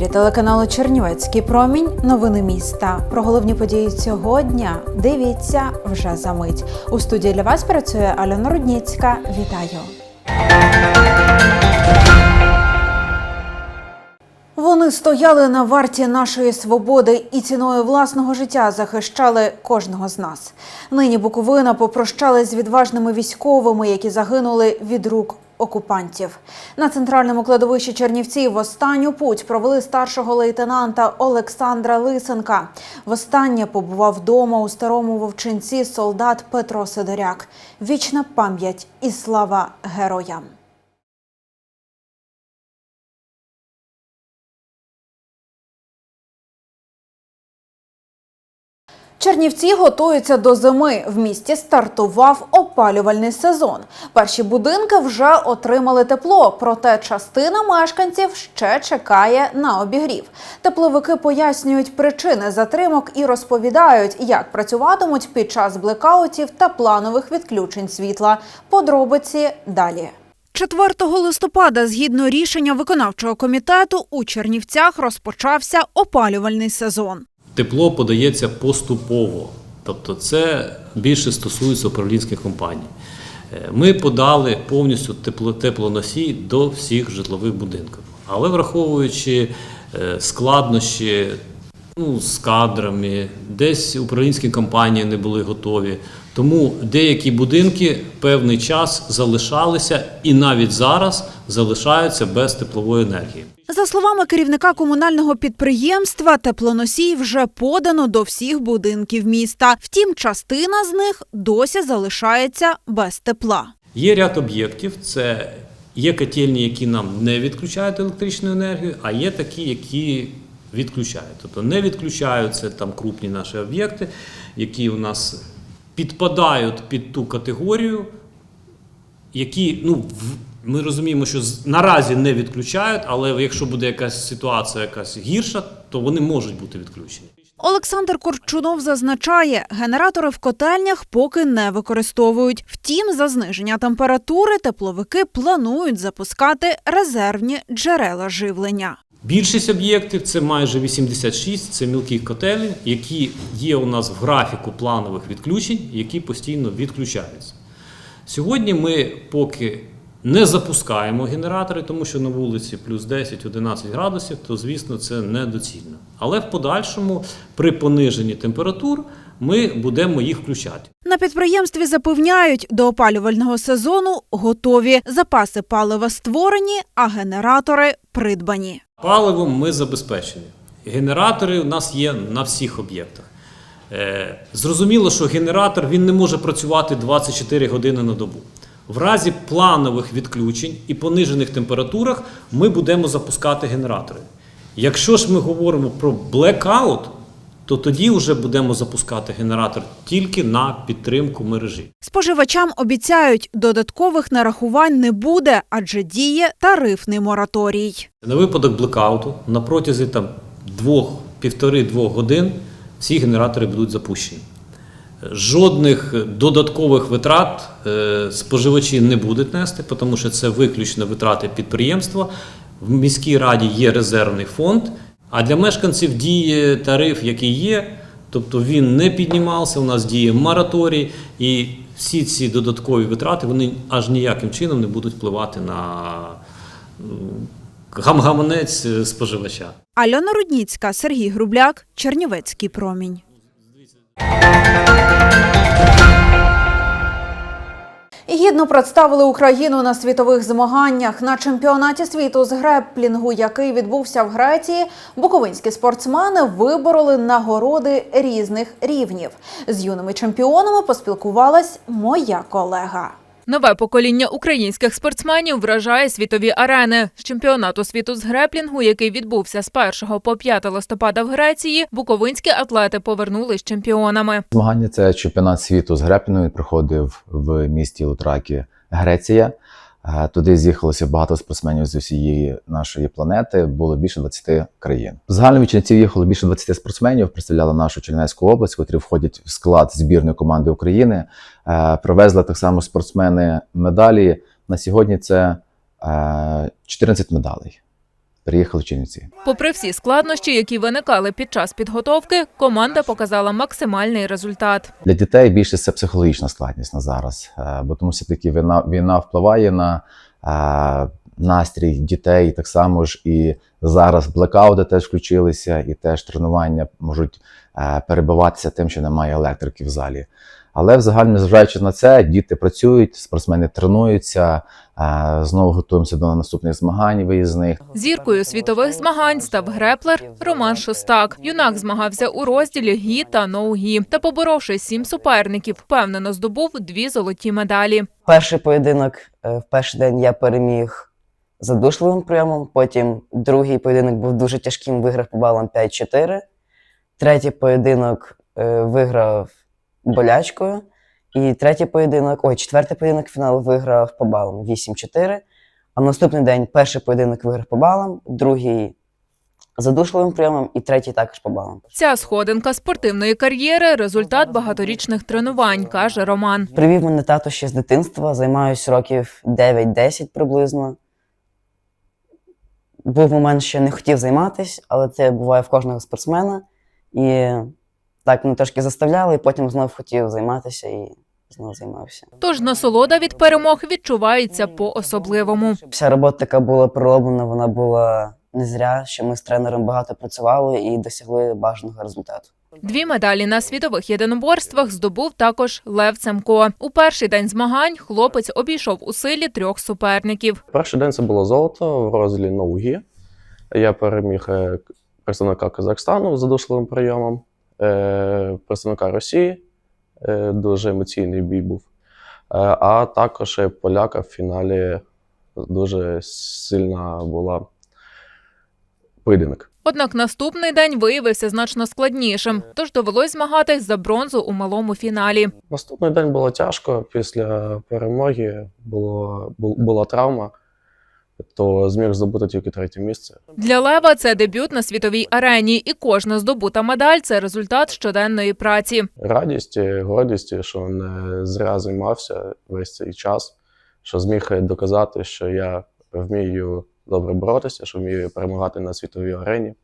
ефірі телеканалу Чернівецький промінь. Новини міста. Про головні події цього дня дивіться вже за мить. У студії для вас працює Альона Рудніцька. Вітаю. Вони стояли на варті нашої свободи і ціною власного життя захищали кожного з нас. Нині Буковина попрощалась з відважними військовими, які загинули від рук окупантів. На центральному кладовищі Чернівців в останню путь провели старшого лейтенанта Олександра Лисенка. Востаннє побував вдома у старому вовчинці солдат Петро Сидоряк. Вічна пам'ять і слава героям. Чернівці готуються до зими. В місті стартував опалювальний сезон. Перші будинки вже отримали тепло, проте частина мешканців ще чекає на обігрів. Тепловики пояснюють причини затримок і розповідають, як працюватимуть під час блекаутів та планових відключень світла. Подробиці далі. 4 листопада, згідно рішення виконавчого комітету, у Чернівцях розпочався опалювальний сезон. Тепло подається поступово, тобто це більше стосується управлінських компаній. Е, Ми подали повністю тепло, теплоносій до всіх житлових будинків. Але враховуючи е, складнощі ну, з кадрами, десь управлінські компанії не були готові. Тому деякі будинки певний час залишалися і навіть зараз залишаються без теплової енергії. За словами керівника комунального підприємства, теплоносій вже подано до всіх будинків міста. Втім, частина з них досі залишається без тепла. Є ряд об'єктів, це є котельні, які нам не відключають електричну енергію, а є такі, які відключають. Тобто не відключають це там крупні наші об'єкти, які у нас підпадають під ту категорію, які ну, в- ми розуміємо, що з- наразі не відключають, але якщо буде якась ситуація якась гірша, то вони можуть бути відключені. Олександр Корчунов зазначає, генератори в котельнях поки не використовують. Втім, за зниження температури тепловики планують запускати резервні джерела живлення. Більшість об'єктів це майже 86, це мілкі котелі, які є у нас в графіку планових відключень, які постійно відключаються. Сьогодні ми поки не запускаємо генератори, тому що на вулиці плюс 10-11 градусів, то звісно це недоцільно. Але в подальшому, при пониженні температур, ми будемо їх включати. На підприємстві запевняють, до опалювального сезону готові. Запаси палива створені, а генератори придбані. Паливом ми забезпечені. Генератори у нас є на всіх об'єктах. Е, зрозуміло, що генератор він не може працювати 24 години на добу. В разі планових відключень і понижених температурах ми будемо запускати генератори. Якщо ж ми говоримо про блекаут, то тоді вже будемо запускати генератор тільки на підтримку мережі. Споживачам обіцяють, додаткових нарахувань не буде, адже діє тарифний мораторій. На випадок блекауту на протязі там двох, півтори-двох годин всі генератори будуть запущені. Жодних додаткових витрат е, споживачі не будуть нести, тому що це виключно витрати підприємства. В міській раді є резервний фонд, а для мешканців діє тариф, який є, тобто він не піднімався, у нас діє мораторій, і всі ці додаткові витрати вони аж ніяким чином не будуть впливати на гам-гаманець е, споживача. Альона Рудніцька, Сергій Грубляк, Чернівецький промінь. Гідно представили Україну на світових змаганнях на чемпіонаті світу з греплінгу, який відбувся в Греції. Буковинські спортсмени вибороли нагороди різних рівнів. З юними чемпіонами поспілкувалась моя колега. Нове покоління українських спортсменів вражає світові арени. З чемпіонату світу з греплінгу, який відбувся з 1 по 5 листопада в Греції, буковинські атлети повернулись чемпіонами. Змагання це чемпіонат світу з греплінгу. Він проходив в місті Лутракі, Греція. Е, Туди з'їхалося багато спортсменів з усієї нашої планети. Було більше 20 країн. Загально від їхало більше 20 спортсменів. Представляли нашу Чернецьку область, котрі входять в склад збірної команди України. Е, Привезли так само спортсмени медалі. На сьогодні це е, 14 медалей. Переїхали в Чернівці. Попри всі складнощі, які виникали під час підготовки, команда показала максимальний результат. Для дітей більше це психологічна складність на зараз, е, бо тому все таки війна, війна впливає на е, настрій дітей. Так само ж і зараз блекаути теж включилися, і теж тренування можуть е, перебиватися тим, що немає електрики в залі. Але в загальному, незважаючи на це, діти працюють, спортсмени тренуються. е, Знову готуємося до наступних змагань виїзних. Зіркою світових змагань став греплер Роман Шостак. Юнак змагався у розділі гі та ноу-гі та, поборовши сім суперників, впевнено здобув дві золоті медалі. Перший поєдинок е, в перший день я переміг задушливим прийомом. Потім другий поєдинок був дуже тяжким, виграв по балам 5-4. Третій поєдинок е, виграв болячкою. І третій поєдинок, ой, четвертий поєдинок фіналу виграв по балам 8-4. А наступний день перший поєдинок виграв по балам, другий задушливим прийомом і третій також по балам. Ця сходинка спортивної кар'єри результат багаторічних тренувань, каже Роман. Привів мене тато ще з дитинства, займаюся років 9-10 приблизно. Був момент, що не хотів займатися, але це буває в кожного спортсмена. І так мене трошки заставляли, і потім знов хотів займатися і знов займався. Тож насолода від перемог відчувається по-особливому. Вся робота, яка була пророблена, вона була не зря, що ми з тренером багато працювали і досягли бажаного результату. Дві медалі на світових єдиноборствах здобув також Лев Цемко. У перший день змагань хлопець обійшов у силі трьох суперників. Перший день це було золото в розділі ноугі. Я переміг е, представника Казахстану з задушливим прийомом, е, представника Росії. е, Дуже емоційний бій був. Е, А також поляка в фіналі дуже сильна була поєдинок. Однак наступний день виявився значно складнішим, тож довелось змагатись за бронзу у малому фіналі. Наступний день було тяжко. Після перемоги було, була травма, то зміг здобути тільки третє місце. Для Лева це дебют на світовій арені, і кожна здобута медаль це результат щоденної праці. радість, гордість, що не зря займався весь цей час, що зміг доказати, що я вмію добре боротися, що вмію перемагати на світовій арені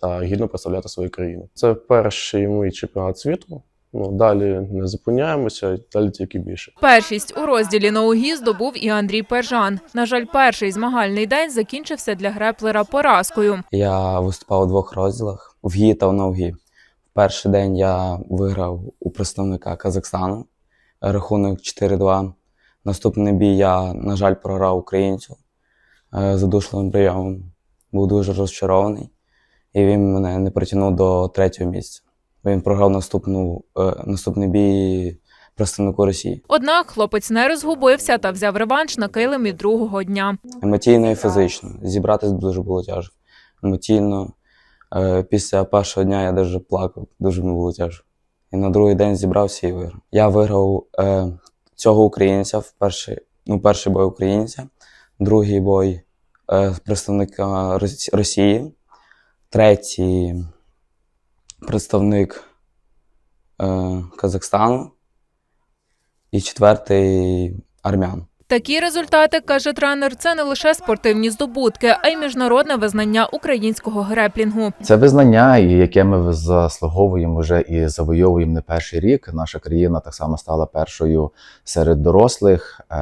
та гідно представляти свою країну. Це перший мій чемпіонат світу. Ну далі не зупиняємося, далі тільки більше. Першість у розділі ноугі здобув і Андрій Пержан. На жаль, перший змагальний день закінчився для греплера поразкою. Я виступав у двох розділах в гі та в ноугі. В перший день я виграв у представника Казахстану рахунок 4-2. Наступний бій я, на жаль, програв українцю е, задушливим прийомом. Був дуже розчарований, і він мене не притягнув до третього місця. Він програв наступну, е, наступний бій представнику Росії. Однак хлопець не розгубився та взяв реванш на килимі другого дня. Емоційно і фізично. Зібратись дуже було тяжко. Емоційно. Е, після першого дня я навіть плакав, дуже мені було тяжко. І на другий день зібрався і виграв. Я виграв е, цього українця в перший, ну, перший бой українця, другий бой е, представника Росії, третій представник е, Казахстану і четвертий армян. Такі результати, каже тренер, це не лише спортивні здобутки, а й міжнародне визнання українського греплінгу. Це визнання, яке ми заслуговуємо вже і завойовуємо не перший рік. Наша країна так само стала першою серед дорослих е,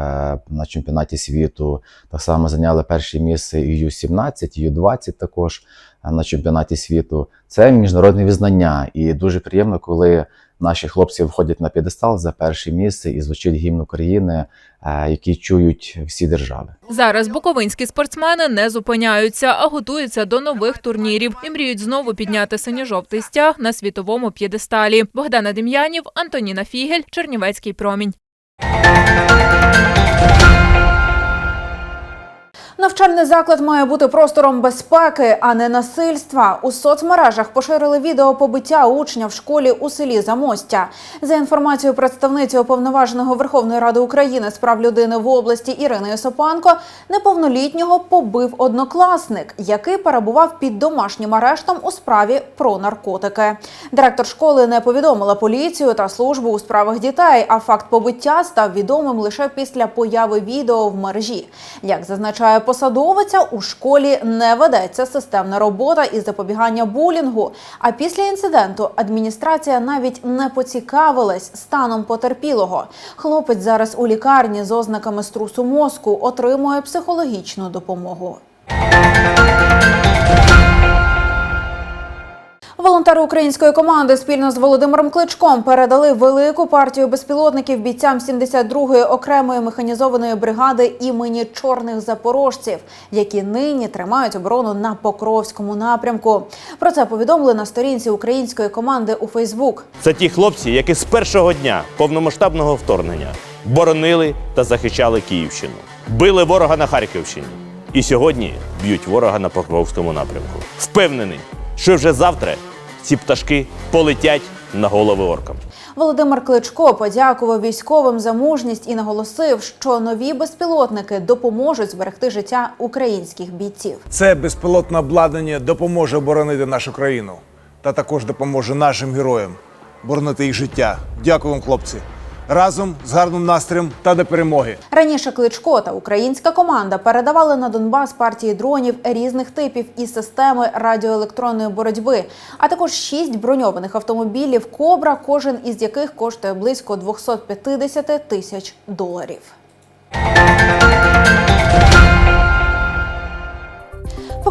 на чемпіонаті світу. Так само зайняли перше місце і Ю-17, і Ю-20 також на чемпіонаті світу. Це міжнародне визнання, і дуже приємно, коли наші хлопці входять на п'єдестал за перше місце і звучить гімн України, е, який чують всі держави. Зараз буковинські спортсмени не зупиняються, а готуються до нових турнірів і мріють знову підняти синьо-жовтий стяг на світовому п'єдесталі. Богдана Дем'янів, Антоніна Фігель, Чернівецький промінь. Навчальний заклад має бути простором безпеки, а не насильства. У соцмережах поширили відео побиття учня в школі у селі Замостя. За інформацією представниці уповноваженого Верховної Ради України з прав людини в області Ірини Осопанко, неповнолітнього побив однокласник, який перебував під домашнім арештом у справі про наркотики. Директор школи не повідомила поліцію та службу у справах дітей. А факт побиття став відомим лише після появи відео в мережі. Як зазначає посадовиця, у школі не ведеться системна робота із запобігання булінгу. А після інциденту адміністрація навіть не поцікавилась станом потерпілого. Хлопець зараз у лікарні з ознаками струсу мозку отримує психологічну допомогу. Волонтери української команди спільно з Володимиром Кличком передали велику партію безпілотників бійцям 72-ї окремої механізованої бригади імені чорних запорожців, які нині тримають оборону на Покровському напрямку. Про це повідомили на сторінці української команди у Фейсбук. Це ті хлопці, які з першого дня повномасштабного вторгнення боронили та захищали Київщину, били ворога на Харківщині і сьогодні б'ють ворога на Покровському напрямку. Впевнений, що вже завтра ці пташки полетять на голови оркам. Володимир Кличко подякував військовим за мужність і наголосив, що нові безпілотники допоможуть зберегти життя українських бійців. Це безпілотне обладнання допоможе оборонити нашу країну та також допоможе нашим героям боронити їх життя. Дякую вам, хлопці. Разом з гарним настроєм та до перемоги. Раніше Кличко та українська команда передавали на Донбас партії дронів різних типів і системи радіоелектронної боротьби, а також шість броньованих автомобілів Кобра, кожен із яких коштує близько 250 тисяч доларів.